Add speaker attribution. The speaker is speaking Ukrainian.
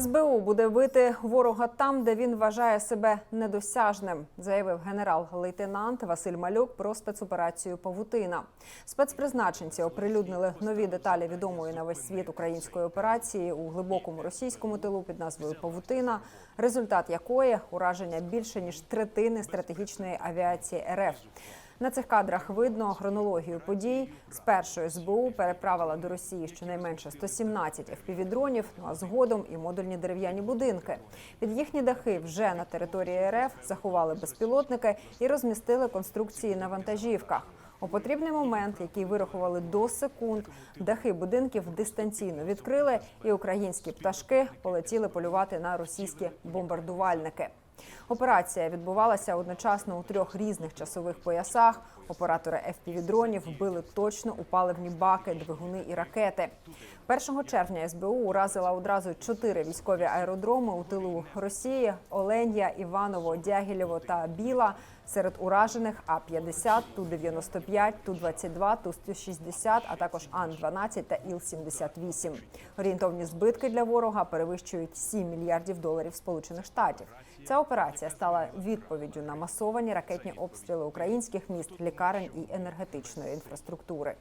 Speaker 1: СБУ буде бити ворога там, де він вважає себе недосяжним, заявив генерал-лейтенант Василь Малюк про спецоперацію Павутина. Спецпризначенці оприлюднили нові деталі відомої на весь світ української операції у глибокому російському тилу під назвою Павутина, результат якої ураження більше ніж третини стратегічної авіації РФ. На цих кадрах видно хронологію подій. Спершу СБУ переправила до Росії щонайменше 117 FPV-дронів, ну а згодом і модульні дерев'яні будинки. Під їхні дахи вже на території РФ заховали безпілотники і розмістили конструкції на вантажівках. У потрібний момент, який вирахували до секунд, дахи будинків дистанційно відкрили, і українські пташки полетіли полювати на російські бомбардувальники. Операція відбувалася одночасно у трьох різних часових поясах. Оператори FPV-дронів вбили точно у паливні баки, двигуни і ракети. 1 червня СБУ уразила одразу чотири військові аеродроми у тилу Росії: Оленя, Іваново, Дягілєво та Біла. Серед уражених А-50, Ту-95, Ту-22, Ту-160, а також Ан-12 та Іл-78. Орієнтовні збитки для ворога перевищують 7 мільярдів доларів Сполучених Штатів. Ця операція стала відповіддю на масовані ракетні обстріли українських міст, лікарень і енергетичної інфраструктури.